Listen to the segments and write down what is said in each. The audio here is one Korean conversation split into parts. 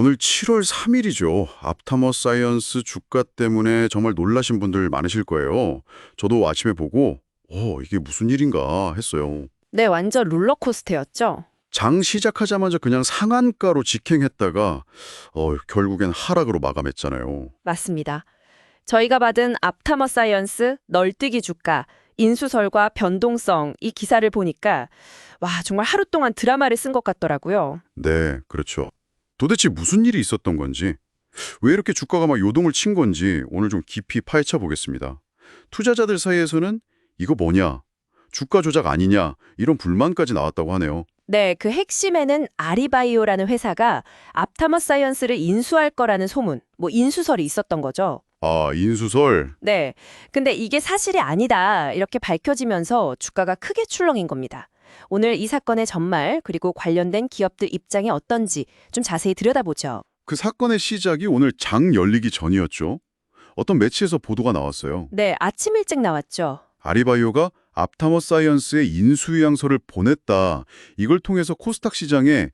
오늘 7월 3일이죠. 앞타머 사이언스 주가 때문에 정말 놀라신 분들 많으실 거예요. 저도 아침에 보고 어, 이게 무슨 일인가 했어요. 네, 완전 롤러코스터였죠. 장 시작하자마자 그냥 상한가로 직행했다가 어, 결국엔 하락으로 마감했잖아요. 맞습니다. 저희가 받은 앞타머 사이언스 널뛰기 주가 인수설과 변동성 이 기사를 보니까 와 정말 하루 동안 드라마를 쓴 것 같더라고요. 네, 그렇죠. 도대체 무슨 일이 있었던 건지, 왜 이렇게 주가가 막 요동을 친 건지 오늘 좀 깊이 파헤쳐 보겠습니다. 투자자들 사이에서는 이거 뭐냐, 주가 조작 아니냐 이런 불만까지 나왔다고 하네요. 네, 그 핵심에는 아리바이오라는 회사가 앞타머 사이언스를 인수할 거라는 소문, 뭐 인수설이 있었던 거죠. 아, 인수설. 네. 근데 이게 사실이 아니다. 이렇게 밝혀지면서 주가가 크게 출렁인 겁니다. 오늘 이 사건의 전말 그리고 관련된 기업들 입장이 어떤지 좀 자세히 들여다보죠. 그 사건의 시작이 오늘 장 열리기 전이었죠. 어떤 매체에서 보도가 나왔어요. 네, 아침 일찍 나왔죠. 아리바이오가 앞타머 사이언스에 인수유양서를 보냈다. 이걸 통해서 코스닥 시장에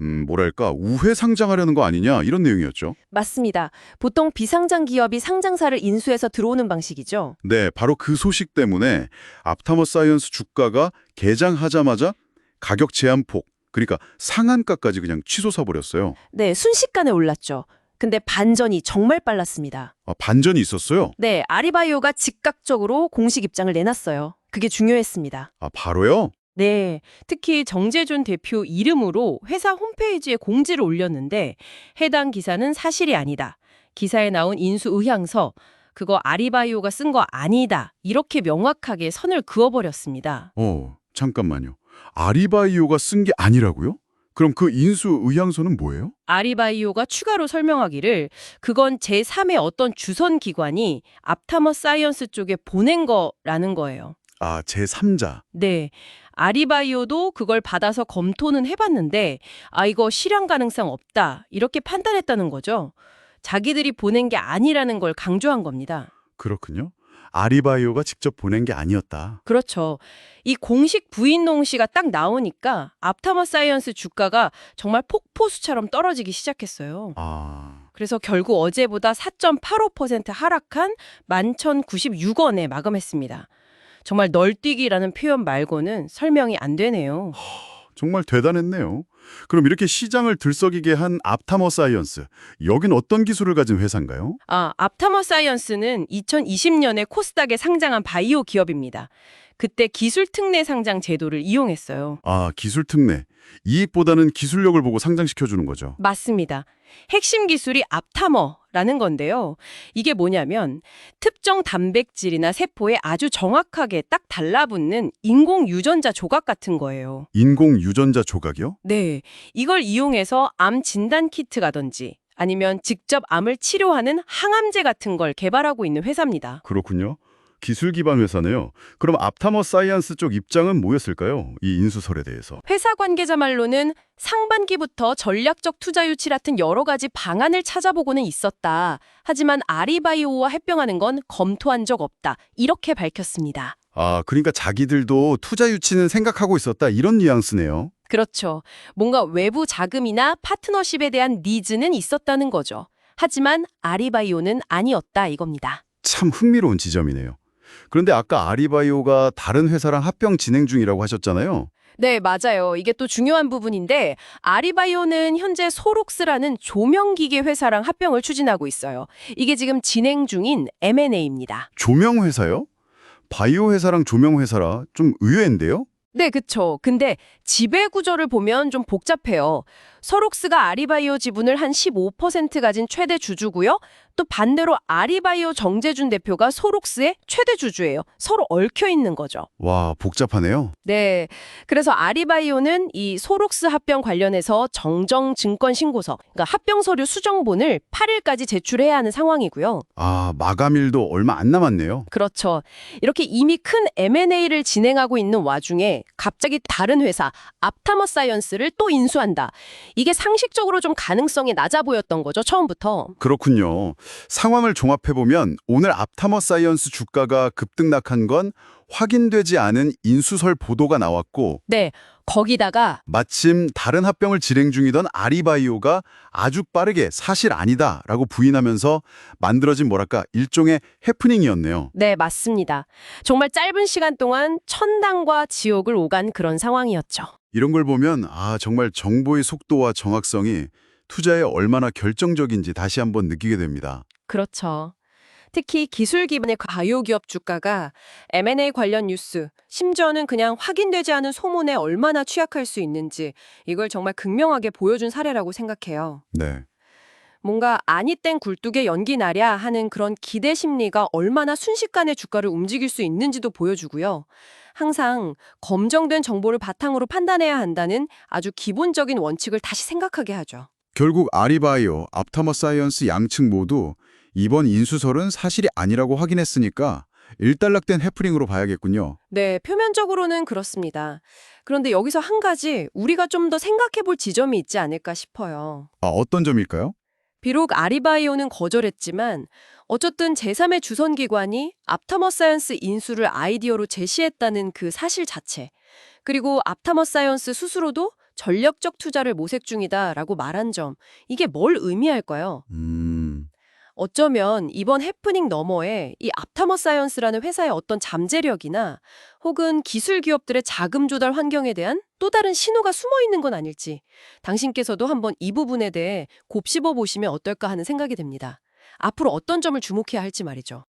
음, 뭐랄까 우회 상장하려는 거 아니냐 이런 내용이었죠. 맞습니다. 보통 비상장 기업이 상장사를 인수해서 들어오는 방식이죠. 네, 바로 그 소식 때문에 앞타머 사이언스 주가가 개장하자마자 가격 제한폭, 그러니까 상한가까지 그냥 치솟아 버렸어요. 네, 순식간에 올랐죠. 근데 반전이 정말 빨랐습니다. 아, 반전이 있었어요. 네, 아리바이오가 즉각적으로 공식 입장을 내놨어요. 그게 중요했습니다. 아, 바로요? 네, 특히 정재준 대표 이름으로 회사 홈페이지에 공지를 올렸는데 해당 기사는 사실이 아니다. 기사에 나온 인수 의향서 그거 아리바이오가 쓴 거 아니다. 이렇게 명확하게 선을 그어버렸습니다. 어, 잠깐만요. 아리바이오가 쓴 게 아니라고요? 그럼 그 인수 의향서는 뭐예요? 아리바이오가 추가로 설명하기를 그건 제3의 어떤 주선 기관이 앞타머 사이언스 쪽에 보낸 거라는 거예요. 아, 제3자. 네. 아리바이오도 그걸 받아서 검토는 해봤는데, 아, 이거 실현 가능성 없다. 이렇게 판단했다는 거죠. 자기들이 보낸 게 아니라는 걸 강조한 겁니다. 그렇군요. 아리바이오가 직접 보낸 게 아니었다. 그렇죠. 이 공식 부인 농시가 딱 나오니까 앞타머 사이언스 주가가 정말 폭포수처럼 떨어지기 시작했어요. 아, 그래서 결국 어제보다 4.85% 하락한 11,096원에 마감했습니다. 정말 널뛰기라는 표현 말고는 설명이 안 되네요. 정말 대단했네요. 그럼 이렇게 시장을 들썩이게 한 앞타머 사이언스, 여긴 어떤 기술을 가진 회사인가요? 아, 앞타머 사이언스는 2020년에 코스닥에 상장한 바이오 기업입니다. 그때 기술 특례 상장 제도를 이용했어요. 아, 기술 특례. 이익보다는 기술력을 보고 상장시켜주는 거죠. 맞습니다. 핵심 기술이 앞타머 라는 건데요. 이게 뭐냐면 특정 단백질이나 세포에 아주 정확하게 딱 달라붙는 인공 유전자 조각 같은 거예요. 인공 유전자 조각이요? 네. 이걸 이용해서 암 진단 키트가든지 아니면 직접 암을 치료하는 항암제 같은 걸 개발하고 있는 회사입니다. 그렇군요. 기술 기반 회사네요. 그럼 앞타머 사이언스 쪽 입장은 뭐였을까요? 이 인수설에 대해서. 회사 관계자 말로는 상반기부터 전략적 투자 유치 같은 여러 가지 방안을 찾아보고는 있었다. 하지만 아리바이오와 합병하는 건 검토한 적 없다. 이렇게 밝혔습니다. 아, 그러니까 자기들도 투자 유치는 생각하고 있었다. 이런 뉘앙스네요. 그렇죠. 뭔가 외부 자금이나 파트너십에 대한 니즈는 있었다는 거죠. 하지만 아리바이오는 아니었다 이겁니다. 참 흥미로운 지점이네요. 그런데 아까 아리바이오가 다른 회사랑 합병 진행 중이라고 하셨잖아요. 네, 맞아요. 이게 또 중요한 부분인데 아리바이오는 현재 소록스라는 조명기계 회사랑 합병을 추진하고 있어요. 이게 지금 진행 중인 M&A입니다. 조명 회사요? 바이오 회사랑 조명 회사라 좀 의외인데요? 네, 그쵸. 근데 지배 구조를 보면 좀 복잡해요. 서록스가 아리바이오 지분을 한 15% 가진 최대 주주고요. 또 반대로 아리바이오 정재준 대표가 소록스의 최대 주주예요. 서로 얽혀 있는 거죠. 와, 복잡하네요. 네. 그래서 아리바이오는 이 소록스 합병 관련해서 정정 증권 신고서, 그러니까 합병 서류 수정본을 8일까지 제출해야 하는 상황이고요. 아, 마감일도 얼마 안 남았네요. 그렇죠. 이렇게 이미 큰 M&A를 진행하고 있는 와중에 갑자기 다른 회사 앞타머 사이언스를 또 인수한다. 이게 상식적으로 좀 가능성이 낮아 보였던 거죠, 처음부터. 그렇군요. 상황을 종합해보면 오늘 앞타머 사이언스 주가가 급등락한 건 확인되지 않은 인수설 보도가 나왔고 네. 거기다가 마침 다른 합병을 진행 중이던 아리바이오가 아주 빠르게 사실 아니다 라고 부인하면서 만들어진 뭐랄까 일종의 해프닝이었네요. 네, 맞습니다. 정말 짧은 시간 동안 천당과 지옥을 오간 그런 상황이었죠. 이런 걸 보면 아 정말 정보의 속도와 정확성이 투자에 얼마나 결정적인지 다시 한번 느끼게 됩니다. 그렇죠. 특히 기술 기반의 가요 기업 주가가 M&A 관련 뉴스, 심지어는 그냥 확인되지 않은 소문에 얼마나 취약할 수 있는지 이걸 정말 극명하게 보여준 사례라고 생각해요. 네. 뭔가 아니 땡 굴뚝에 연기 나랴 하는 그런 기대 심리가 얼마나 순식간에 주가를 움직일 수 있는지도 보여주고요. 항상 검증된 정보를 바탕으로 판단해야 한다는 아주 기본적인 원칙을 다시 생각하게 하죠. 결국 아리바이오, 앞타머 사이언스 양측 모두 이번 인수설은 사실이 아니라고 확인했으니까 일단락된 해프닝으로 봐야겠군요. 네, 표면적으로는 그렇습니다. 그런데 여기서 한 가지 우리가 좀 더 생각해 볼 지점이 있지 않을까 싶어요. 아, 어떤 점일까요? 비록 아리바이오는 거절했지만 어쨌든 제3의 주선기관이 앞타머 사이언스 인수를 아이디어로 제시했다는 그 사실 자체 그리고 앞타머 사이언스 스스로도 전력적 투자를 모색 중이다라고 말한 점 이게 뭘 의미할까요? 음, 어쩌면 이번 해프닝 너머에 이 앞타머 사이언스라는 회사의 어떤 잠재력이나 혹은 기술 기업들의 자금 조달 환경에 대한 또 다른 신호가 숨어 있는 건 아닐지 당신께서도 한번 이 부분에 대해 곱씹어 보시면 어떨까 하는 생각이 듭니다. 앞으로 어떤 점을 주목해야 할지 말이죠.